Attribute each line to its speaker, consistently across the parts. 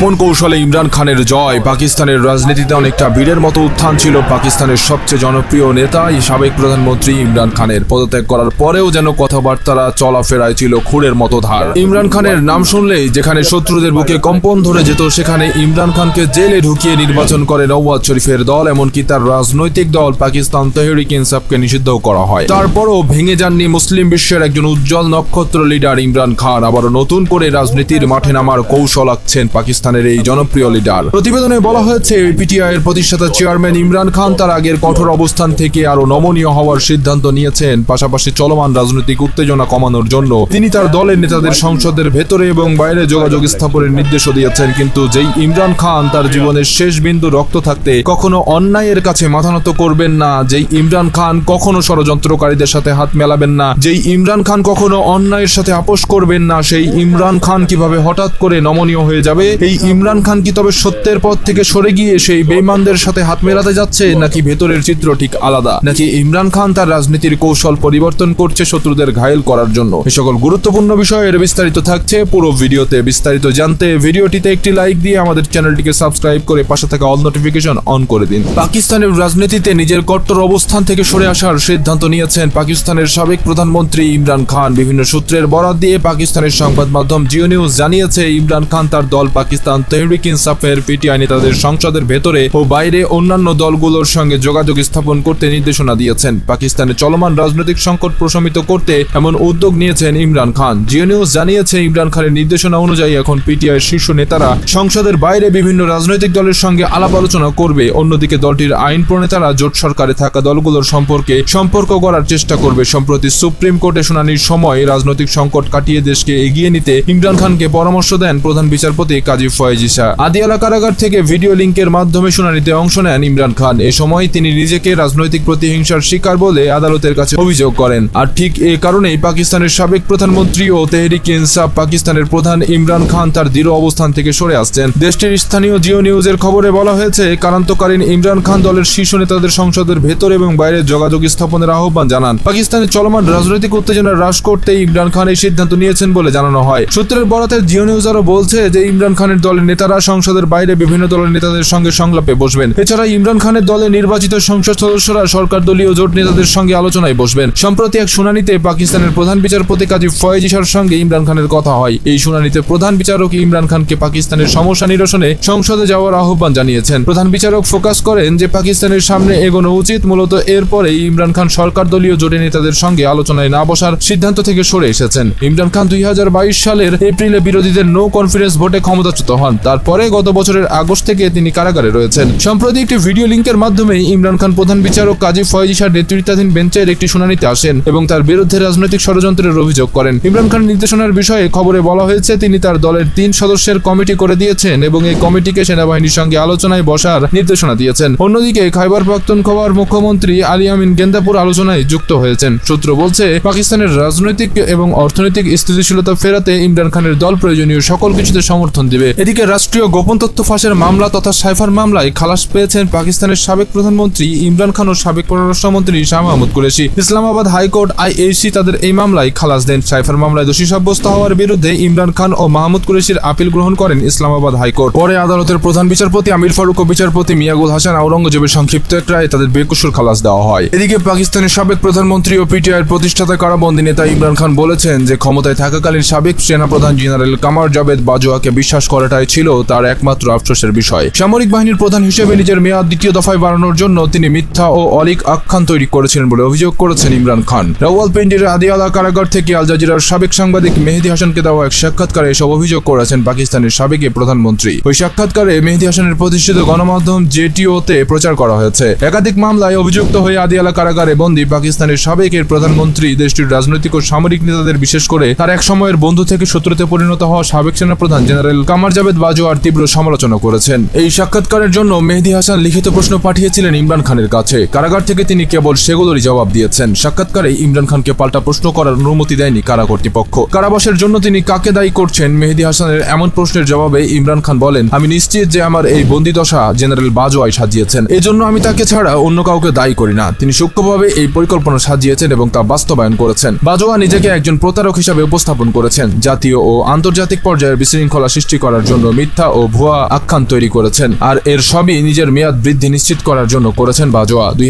Speaker 1: গোপন কৌশলে ইমরান খানের জয়। পাকিস্তানের রাজনীতিতে অনেকটা বীরের মতো উত্থান ছিল। পাকিস্তানের সবচেয়ে জনপ্রিয় নেতা সাবেক প্রধানমন্ত্রী ইমরান খানের। পদত্যাগ করার পরেও যেন কথাবার্তারা চলাফেরায় ছিল খুরের মতো ধার। ইমরান খানের নাম শুনলেই যেখানে শত্রুদের বুকে কম্পন ধরে যেত, সেখানে ইমরান খানকে জেলে ঢুকিয়ে নির্বাচন করে নওয়াজ শরীফের দল, এমনকি তার রাজনৈতিক দল পাকিস্তান তেহরিক ইনসাফকে নিষিদ্ধ করা হয়। তারপরও ভেঙে যাননি মুসলিম বিশ্বের একজন উজ্জ্বল নক্ষত্র লিডার ইমরান খান। আবারও নতুন করে রাজনীতির মাঠে নামার কৌশল আঁকছেন পাকিস্তানের এই জনপ্রিয় লিডার। প্রতিবেদনে বলা হয়েছে পিটিআই এর প্রতিষ্ঠাতা চেয়ারম্যান ইমরান খান তার আগের কঠোর অবস্থান থেকে আরও নমনীয় হওয়ার সিদ্ধান্ত নিয়েছেন, পাশাপাশি চলমান রাজনৈতিক উত্তেজনা কমানোর জন্য। তিনি তার দলের নেতাদের সংসদের ভেতরে এবং বাইরে যোগাযোগ স্থাপনের নির্দেশও দিয়েছেন, কিন্তু যেই ইমরান খান তার জীবনের শেষ বিন্দু রক্ত থাকতে কখনো অন্যায়ের কাছে মাথা নত করবেন না, যেই ইমরান খান কখনো ষড়যন্ত্রকারীদের সাথে হাত মেলাবেন না, যেই ইমরান খান কখনো অন্যায়ের সাথে আপোষ করবেন না, সেই ইমরান খান কীভাবে হঠাৎ করে নমনীয় হয়ে যাবে, এই ইমরান খান কি তবে সত্যের পথ থেকে সরে গিয়ে সেই বেইমানদের সাথে হাত মেলাতে যাচ্ছে, নাকি ভেতরের চিত্র ঠিক আলাদা? নাকি ইমরান খান তার রাজনীতির কৌশল পরিবর্তন করছে শত্রুদের ঘায়েল করার জন্য? এই সকল গুরুত্বপূর্ণ বিষয়ের বিস্তারিত থাকছে পুরো ভিডিওতে। বিস্তারিত জানতে ভিডিওটিতে একটি লাইক দিয়ে আমাদের চ্যানেলটিকে সাবস্ক্রাইব করে পাশে থাকা অল নোটিফিকেশন অন করে দিন। পাকিস্তানের রাজনীতিতে নিজের কট্টর অবস্থান থেকে সরে আসার সিদ্ধান্ত নিয়েছেন পাকিস্তানের সাবেক প্রধানমন্ত্রী ইমরান খান। বিভিন্ন সূত্রের বরাত দিয়ে পাকিস্তানের সংবাদ মাধ্যম জিও নিউজ জানিয়েছে, ইমরান খান তার দল পাকিস্তান তেহরিক ইনসাফের পিটিআই নেতাদের সংসদের ভেতরে ও বাইরে অন্যান্য দলগুলোর সঙ্গে যোগাযোগ স্থাপন করতে নির্দেশনা দিয়েছেন। পাকিস্তানে চলমান রাজনৈতিক সংকট প্রশমিত করতে এমন উদ্যোগ নিয়েছেন ইমরান খান। জিও নিউজ জানিয়েছে, ইমরান খানের নির্দেশনা অনুযায়ী এখন পিটিআই শীর্ষ নেতারা সংসদের বাইরে বিভিন্ন রাজনৈতিক দলের সঙ্গে আলাপ আলোচনা করবে। অন্যদিকে দলটির আইন প্রণেতারা জোট সরকারে থাকা দলগুলোর সম্পর্কে সম্পর্ক করার চেষ্টা করবে। সম্প্রতি সুপ্রিম কোর্টে শুনানির সময় রাজনৈতিক সংকট কাটিয়ে দেশকে এগিয়ে নিতে ইমরান খানকে পরামর্শ দেন প্রধান বিচারপতি কাজী ফয়েজ ইসা আদিয়ালা কারাগার থেকে ভিডিও লিঙ্কের মাধ্যমে শুনানিতে অংশ নেন ইমরান খান। এ সময় তিনি নিজেকে রাজনৈতিক প্রতিহিংসার শিকার বলে আদালতের কাছে অভিযোগ করেন। আর ঠিক এ কারণেই পাকিস্তানের সাবেক প্রধানমন্ত্রী ও তেহরিক ইনসাফ পাকিস্তানের প্রধান ইমরান খান তার দৃঢ় অবস্থান থেকে সরে আসছেন। দেশটির স্থানীয় জিও নিউজের খবরে বলা হয়েছে, কারান্তকালীন ইমরান খান দলের শীর্ষ নেতাদের সংসদের ভেতর এবং বাইরে যোগাযোগ স্থাপনের আহ্বান জানান। পাকিস্তানের চলমান রাজনৈতিক উত্তেজনা হ্রাস করতে ইমরান খান এই সিদ্ধান্ত নিয়েছেন বলে জানানো হয়। সূত্রের বরাতে জিও নিউজ আরও বলছে যে, ইমরান খানের দলের নেতারা সংসদের বাইরে বিভিন্ন দলের নেতাদের সঙ্গে সংলাপে বসবেন। এছাড়া ইমরান খানের দলে নির্বাচিত সংসদ সদস্যরা সরকার দলীয় জোট নেতাদের সঙ্গে আলোচনায় বসবেন। সম্প্রতি এক শুনানিতে পাকিস্তানের প্রধান বিচারপতি কাজী ফয়েজ ইসার সঙ্গে ইমরান খানের কথা হয়। এই শুনানিতে প্রধান বিচারক ইমরান খানকে পাকিস্তানের সমস্যা নিরসনে সংসদে যাওয়ার আহ্বান জানিয়েছেন। প্রধান বিচারক ফোকাস করেন যে, পাকিস্তানের সামনে এগোনো উচিত মূলত এরপরে ইমরান খান সরকার দলীয় জোটে নেতাদের সঙ্গে আলোচনায় না বসার সিদ্ধান্ত থেকে সরে এসেছেন। ইমরান খান দুই হাজার বাইশ সালের এপ্রিলে বিরোধীদের নো কনফিডেন্স ভোটে ক্ষমতাচ্যুত হন। তারপরে গত বছরের আগস্ট থেকে তিনি কারাগারে রয়েছেন। সম্প্রতি একটি ভিডিও লিঙ্কের মাধ্যমে ইমরান খান প্রধান বিচারক কাজী ফয়েজ ইসার নেতৃত্বাধীন বেঞ্চের একটি শুনানিতে আসেন এবং তার বিরুদ্ধে রাজনৈতিক ষড়যন্ত্রের অভিযোগ করেন। ইমরান খান নির্দেশনার বিষয়ে খবরে বলা হয়েছে, তিনি তার দলের তিন সদস্যের কমিটি করে দিয়েছেন এবং এই কমিটিকে সেনাবাহিনীর সঙ্গে আলোচনায় বসার নির্দেশনা দিয়েছেন। অন্যদিকে খাইবার প্রাক্তন পাখতুনখোয়ার মুখ্যমন্ত্রী আলী আমিন গেন্দাপুর আলোচনায় যুক্ত হয়েছেন। সূত্র বলছে, পাকিস্তানের রাজনৈতিক এবং অর্থনৈতিক স্থিতিশীলতা ফেরাতে ইমরান খানের দল প্রয়োজনীয় সকল কিছুতে সমর্থন দিবে। এদিকে রাষ্ট্রীয় গোপন তথ্য ফাঁসের মামলা তথা সাইফার মামলায় খালাস পেয়েছেন পাকিস্তানের সাবেক প্রধানমন্ত্রী ইমরান খান ও সাবেক পররাষ্ট্রমন্ত্রী শাহ মাহমুদ কুরেশি। ইসলামাবাদ হাইকোর্ট আইএসি তাদের এই মামলায় খালাস দেন। সাইফার মামলায় দোষী সাব্যস্ত হওয়ার বিরুদ্ধে ইমরান খান ও মাহমুদ কুরেশির আপিল গ্রহণ করেন ইসলামাবাদ হাইকোর্ট। পরে আদালতের প্রধান বিচারপতি আমির ফারুক ও বিচারপতি মিয়াগুল হাসান আওরঙ্গজেবের সংক্ষিপ্ত এক রায়ে তাদের বেকসুর খালাস দেওয়া হয়। এদিকে পাকিস্তানের সাবেক প্রধানমন্ত্রী ও পিটিআইয়ের প্রতিষ্ঠাতা কারাবন্দী নেতা ইমরান খান বলেছেন যে ক্ষমতায় থাকাকালীন সাবেক সেনাপ্রধান জেনারেল কামার জাভেদ বাজোয়াকে বিশ্বাস করাটাই ছিল তার একমাত্র আফসোসের বিষয়। সামরিক বাহিনীর প্রধান হিসেবে নিজের মেয়াদ দ্বিতীয় দফায় বাড়ানোর জন্য তিনি মিথ্যা ও অলিক আখ্যান তৈরি করেছিলেন বলে অভিযোগ করেছেন ইমরান খান। রাওয়ালপিন্ডির আদিয়ালা কারাগার থেকে আল জাজিরার সাবেক সাংবাদিক মেহেদি হাসানকে দেওয়া এক সাক্ষাৎকারে এসব অভিযোগ করেছেন পাকিস্তানের সাবেক প্রধানমন্ত্রী। ওই সাক্ষাৎকারে মেহেদি হাসানের প্রতিষ্ঠিত গণমাধ্যম জেটিওতে প্রচার করা হয়েছে। একাধিক মামলায় অভিযুক্ত হয়ে আদিয়ালা কারাগারে বন্দী পাকিস্তানের সাবেক এর প্রধানমন্ত্রী দেশটির রাজনৈতিক ও সামরিক নেতাদের বিশেষ করে তার এক সময়ের বন্ধু থেকে শত্রুতে পরিণত হওয়া সাবেক সেনাপ্রধান জেনারেল কামার জাভেদ বাজোয়ার তীব্র সমালোচনা করেছেন। এই সাক্ষাৎকারের জন্য মেহেদি হাসান লিখিত প্রশ্ন পাঠিয়েছিলেন ইমরান খানের কাছে। কারাগার থেকে তিনি কেবল সেগুলোরই জবাব দিয়েছেন। সাক্ষাৎকারে ইমরান খানকে পাল্টা প্রশ্ন করার অনুমতি দেয়নি কারা কর্তৃপক্ষ। কারাবাসের জন্য তিনি কাকে দায়ী করছেন? মেহেদি হাসানের এমন প্রশ্নের জবাবে ইমরান খান বলেন, আমি নিশ্চিত যে আমার এই বন্দি দশা জেনারেল বাজোয়াই সাজিয়েছেন। এজন্য আমি তাকে ছাড়া অন্য কাউকে দায়ী করি না। তিনি সূক্ষ্মভাবে এই পরিকল্পনা সাজিয়েছেন এবং তা বাস্তবায়ন করেছেন। বাজোয়া নিজেকে একজন প্রতারক হিসাবে উপস্থাপন করেছেন। জাতীয় ও আন্তর্জাতিক পর্যায়ের বিশৃঙ্খলা সৃষ্টি করার জন্য মিথ্যা ও ভুয়া আখ্যান তৈরি করেছেন। আর এর সবই নিজের মেয়াদ বৃদ্ধি নিশ্চিত করার জন্য করেছেন বাজোয়া। দুই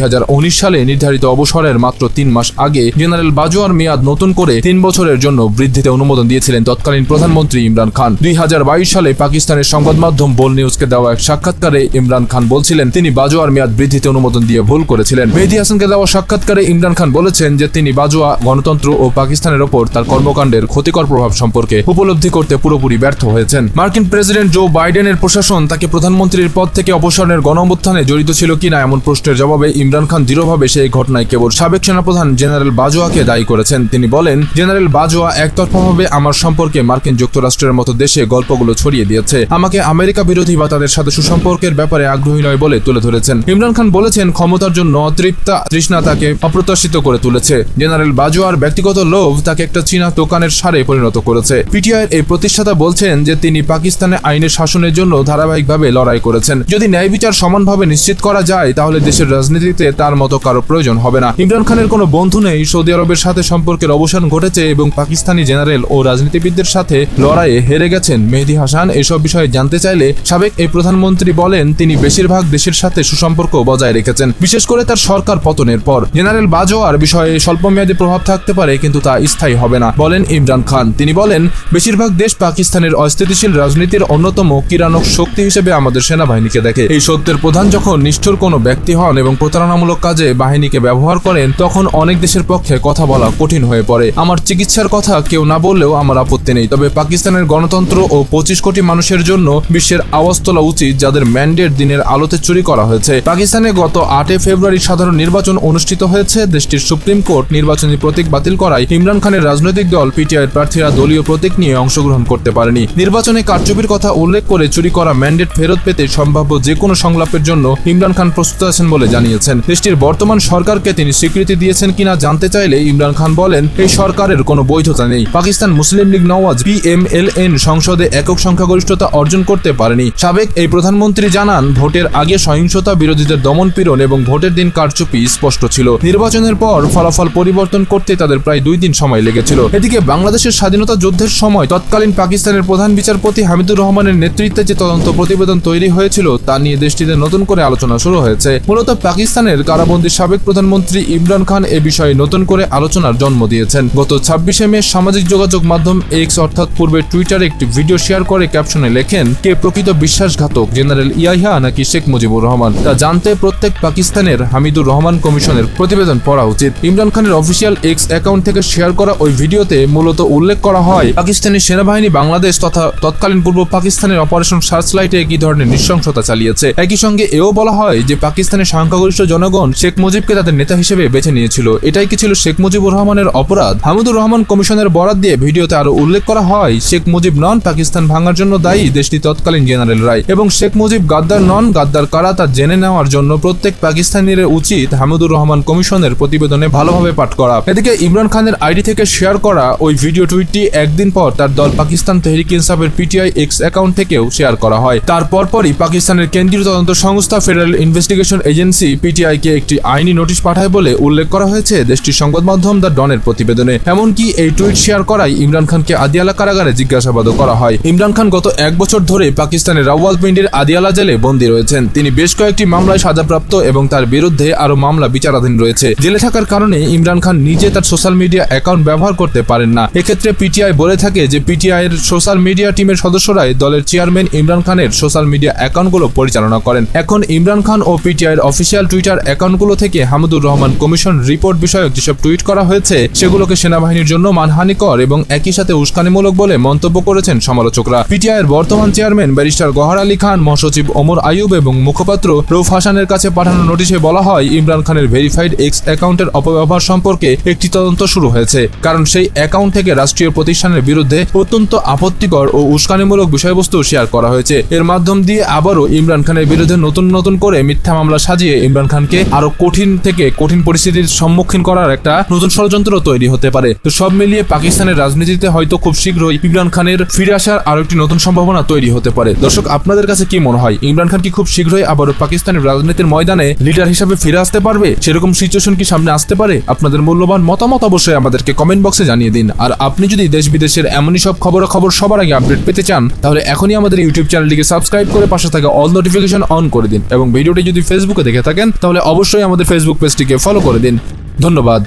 Speaker 1: সালে নির্ধারিত অবসরের মাত্র তিন মাস আগে জেনারেল বাজোয়ার মেয়াদ নতুন করে তিন বছরের জন্য বৃদ্ধিতে অনুমোদন দিয়েছিলেন তৎকালীন প্রধানমন্ত্রী ইমরান খান। দুই সালে পাকিস্তানের সংবাদ মাধ্যম বোল নিউজকে দেওয়া এক সাক্ষাৎকারে ইমরান খান বলছিলেন, তিনি বাজোয়ার মেয়াদ বৃদ্ধিতে অনুমোদন দিয়ে ভুল করেছিলেন। মেহেদি হাসানকে দেওয়া সাক্ষাৎকারে ইমরান খান বলেছেন যে, তিনি বাজোয়া, গণতন্ত্র ও পাকিস্তানের ওপর তার কর্মকাণ্ডের ক্ষতিকর প্রভাব সম্পর্কে উপলব্ধি করতে পুরোপুরি ব্যর্থ হয়েছেন। মার্কিন প্রেসিডেন্ট জো বাইডেনের প্রশাসন তাকে প্রধানমন্ত্রীর পদ থেকে অবসরের গণঅভ্যুত্থানে জড়িত ছিল কিনা এমন প্রশ্নের জবাবে ইমরান খান দৃঢ়ভাবে সেই ঘটনায় কেবল সাবেক সেনাপ্রধান জেনারেল বাজোয়াকে দায়ী করেছেন। তিনি বলেন, জেনারেল বাজোয়া একতরফাভাবে আমার সম্পর্কে মার্কিন যুক্তরাষ্ট্রের মতো দেশে গল্পগুলো ছড়িয়ে দিয়েছে। আমাকে আমেরিকা বিরোধী বা তাদের সাথে সুসম্পর্কের ব্যাপারে আগ্রহী নয় বলে তুলে ধরেছেন। ইমরান খান বলেছেন, ক্ষমতার জন্য তৃপ্তা তৃষ্ণা তাকে অপ্রত্যাশিত করে তুলেছে। জেনারেল বাজোয়ার ব্যক্তিগত লোভ তাকে একটা চীনা দোকানের সারে পরিণত করেছে। পিটিআইয়ের এই প্রতিষ্ঠাতা বলছেন যে তিনি পাকিস্তানে আইনের শাসনের জন্য ধারাবাহিকভাবে লড়াই করেছেন। যদি ন্যায় বিচার সমানভাবে নিশ্চিত করা যায়, তাহলে দেশের রাজনীতিতে তার মতো কারও প্রয়োজন হবে না। ইমরান খানের কোনো বন্ধু নেই, সৌদি আরবের সাথে সম্পর্কের অবসান ঘটেছে এবং পাকিস্তানি জেনারেল ও রাজনীতিবিদদের সাথে লড়াইয়ে হেরে গেছেন মেহেদি হাসান। এসব বিষয়ে জানতে চাইলে সাবেক এই প্রধানমন্ত্রী বলেন, তিনি বেশিরভাগ দেশের সাথে সুসম্পর্ক বজায় রেখেছেন। বিশেষ করে তার সরকার পতনের পর। জেনারেল বাজোয়ার বিষয়ে স্বল্পমেয়াদী প্রভাব থাকতে পারে, কিন্তু তা স্থায়ী হবে না, বলেন ইমরান খান। তিনি বলেন, বেশিরভাগ দেশ পাকিস্তানের অস্থিতিশীল রাজনীতির অন্যতম কিরানক শক্তি হিসেবে আমাদের সেনাবাহিনীকে দেখে। এই সত্যের প্রধান যখন নিষ্ঠুর কোনো ব্যক্তি হন এবং প্রতারণামূলক কাজে বাহিনীকে ব্যবহার করেন, তখন অনেক দেশের পক্ষে কথা বলা কঠিন হয়ে পড়ে। আমার চিকিৎসার কথা কেউ না বললেও আমার আপত্তি নেই। তবে পাকিস্তানের গণতন্ত্র ও পঁচিশ কোটি মানুষের জন্য বিশ্বের আওয়াজ তোলা উচিত যাদের ম্যান্ডেট দিনের আলোতে চুরি করা হয়েছে। পাকিস্তানে গত আটই ফেব্রুয়ারি সাধারণ নির্বাচন অনুষ্ঠিত হয়েছে। দেশটির সুপ্রিম কোর্ট নির্বাচনী প্রতীক বাতিল করায় ইমরান খানের রাজনৈতিক দল পিটিআই প্রার্থীরা দলীয় প্রতীক নিয়ে অংশগ্রহণ করতে পারেনি। নির্বাচনে কারচুপির কথা উল্লেখ করে চুরি করা ম্যান্ডেট ফেরত পেতে সম্ভাব্য যে কোনো সংলাপের জন্য ইমরান খান প্রস্তুত আছেন বলে জানিয়েছেন। দেশটির বর্তমান সরকারকে তিনি স্বীকৃতি দিয়েছেন কিনা জানতে চাইলে ইমরান খান বলেন, এই সরকারের কোনো বৈধতা নেই। পাকিস্তান মুসলিম লীগ নওয়াজ পিএমএলএন সংসদে একক সংখ্যাগরিষ্ঠতা অর্জন করতে পারেনি। সাবেক এই প্রধানমন্ত্রী জানান, ভোটের আগে সহিংসতা বিরোধীদের দমন পীড়ন এবং ভোটের দিন কারচুপি স্পষ্ট ছিল। নির্বাচনের পর ফলাফল পরিবর্তন করতে তাদের প্রায় দুই দিন সময় লেগেছিল। এদিকে বাংলাদেশের স্বাধীনতা যুদ্ধের সময় তৎকালীন পাকিস্তানের প্রধান বিচারপতি হামিদুর রহমানের নেতৃত্বে যে তদন্ত প্রতিবেদন তৈরি হয়েছিল, তা নিয়ে দেশটিতে নতুন করে আলোচনা শুরু হয়েছে। মূলত পাকিস্তানের কারাবন্দী সাবেক প্রধানমন্ত্রী ইমরান খান এ বিষয়ে নতুন করে আলোচনার জন্ম দিয়েছেন। গত ছাব্বিশে মে সামাজিক যোগাযোগ মাধ্যম এক্স অর্থাৎ পূর্বে টুইটারে একটি ভিডিও শেয়ার করে ক্যাপশনে লেখেন, কে প্রকৃত বিশ্বাসঘাতক, জেনারেল ইয়াহিয়া নাকি শেখ মুজিবুর রহমান? তা জানতে প্রত্যেক পাকিস্তানের হামিদুর রহমান কমিশনের প্রতিবেদন পড়া উচিত। ইমরান খানের অফিসিয়াল এক্স অ্যাকাউন্ট থেকে শেয়ার করা ওই ভিডিওতে মূলত উল্লেখ করা হয়, পাকিস্তানি সেনাবাহিনী, বাংলাদেশ তথা তৎকালীন পূর্ব পাকিস্তানের অপারেশন সার্চলাইটে একই ধরনের নৃশংসতা চালিয়েছে। একই সঙ্গে এও বলা হয় যে পাকিস্তানের সংখ্যাগরিষ্ঠ জনগণ শেখ মুজিবকে তাদের নেতা হিসেবে বেছে নিয়েছিল। এটাই কি ছিল শেখ মুজিবুর রহমানের অপরাধ? হামিদুর রহমান কমিশনের বরাদ দিয়ে ভিডিওতে আরও উল্লেখ করা হয়, শেখ মুজিব নন পাকিস্তান ভাঙার জন্য দায়ী দেশটি তৎকালীন জেনারেল রায় এবং শেখ মুজিব গাদ্দার নন, গাদ্দার কারা তা জেনে নেওয়ার জন্য প্রত্যেক পাকিস্তানির উচিত হামিদুর রহমান কমিশনের প্রতিবেদনে ভালোভাবে পাঠ করা। এদিকে ইমরান খানের আইডি থেকে শেয়ার করা ওই ভিডিও টুইটটি একদিন পর তার দল পাকিস্তান তেহরিক ইনসাফের পিটিআই এক্স অ্যাকাউন্ট থেকেও শেয়ার করা হয়। তার পরপরই পাকিস্তানের কেন্দ্রীয় তদন্ত সংস্থা ফেডারেল ইনভেস্টিগেশন এজেন্সি পিটিআই কে একটি আইনি নোটিশ পাঠায় বলে উল্লেখ করা হয়েছে দেশটির সংবাদ মাধ্যম দ্য ডনের প্রতিবেদনে। এমনকি এই টুইট শেয়ার করাই ইমরান খানকে আদিয়ালা কারাগারে জিজ্ঞাসাবাদও করা হয়। ইমরান খান গত এক বছর ধরে পাকিস্তানের রাওয়ালপিন্ডির আদিয়ালা জেলে বন্দী রয়েছেন। তিনি বেশ কয়েকটি মামলায় সাজাপ্রাপ্ত এবং তার বিরুদ্ধে আরও মামলা বিচারাধীন রয়েছে। জেলে থাকার কারণে ইমরান খান নিজে তার সোশ্যাল মিডিয়া অ্যাকাউন্ট ব্যবহার করতে পারেন না। এক্ষেত্রে পিটিআই বলে থাকে যে পিটিআই এর সোশ্যাল মিডিয়া টিমের সদস্যরাই দলের চেয়ারম্যান ইমরান খানের সোশ্যাল মিডিয়া অ্যাকাউন্টগুলো পরিচালনা করেন। এখন ইমরান খান ও পিটিআই এর অফিসিয়াল টুইটার অ্যাকাউন্টগুলো থেকে হামিদুর রহমান কমিশন রিপোর্ট বিষয়ক যেসব টুইট করা হয়েছে, সেগুলোকে সেনাবাহিনীর জন্য মানহানিকর এবং একই সাথে উস্কানিমূলক বলে মন্তব্য করেছেন সমালোচকরা। পিটিআই এর বর্তমান চেয়ারম্যান ব্যারিস্টার গহর আলী খান, মহাসচিব ওমর আয়ুব এবং মুখপাত্র রৌফ হাসানের কাছে পাঠানো নোটিশে বলা হয়, ইমরান খানের ভেরিফাইড এক্স অ্যাকাউন্টের অপব্যবহার সম্পর্কে একটি তদন্ত শুরু হয়েছে। কারণ সেই অ্যাকাউন্ট থেকে রাষ্ট্রীয় প্রতিষ্ঠানের বিরুদ্ধে অত্যন্ত আপত্তিকর ও উস্কানিমূলক বিষয়বস্তু শেয়ার করা হয়েছে। এর মাধ্যম দিয়ে আবারও ইমরান খানের বিরুদ্ধে নতুন নতুন করে মিথ্যা মামলা সাজিয়ে ইমরান খানকে আরও কঠিন থেকে কঠিন পরিস্থিতির সম্মুখীন করার একটা নতুন ষড়যন্ত্র তৈরি হতে পারে। তো সব মিলিয়ে পাকিস্তানের রাজনীতিতে হয়তো খুব শীঘ্রই ইমরান খানের ফিরে আসার আরও একটি নতুন সম্ভাবনা তৈরি হতে পারে। দর্শক, আপনাদের কাছে কি মনে হয়? ইমরান খান কি খুব শীঘ্রই আবারও পাকিস্তানের রাজনীতির ময়দানে লিডার হিসাবে ফিরে আসতে পারবে? সেরকম সিচুয়েশন কি সামনে আসতে পারে? আপনাদের মূল্যবান মতামত অবশ্যই আমাদেরকে কমেন্ট বক্সে জানিয়ে দিন। আর আপনি যদি দেশ বিদেশের এমনই সব খবরাখবর সবার আগে আপডেট পেতে চান তাহলে এখনই আমাদের ইউটিউব চ্যানেলটিকে সাবস্ক্রাইব করে পাশে থাকা অল নোটিফিকেশন অন করে দিন এবং ভিডিওটি যদি ফেসবুকে দেখে থাকেন, তাহলে অবশ্যই আমাদের ফেসবুক পেজটিকে ফলো করে দিন। ধন্যবাদ।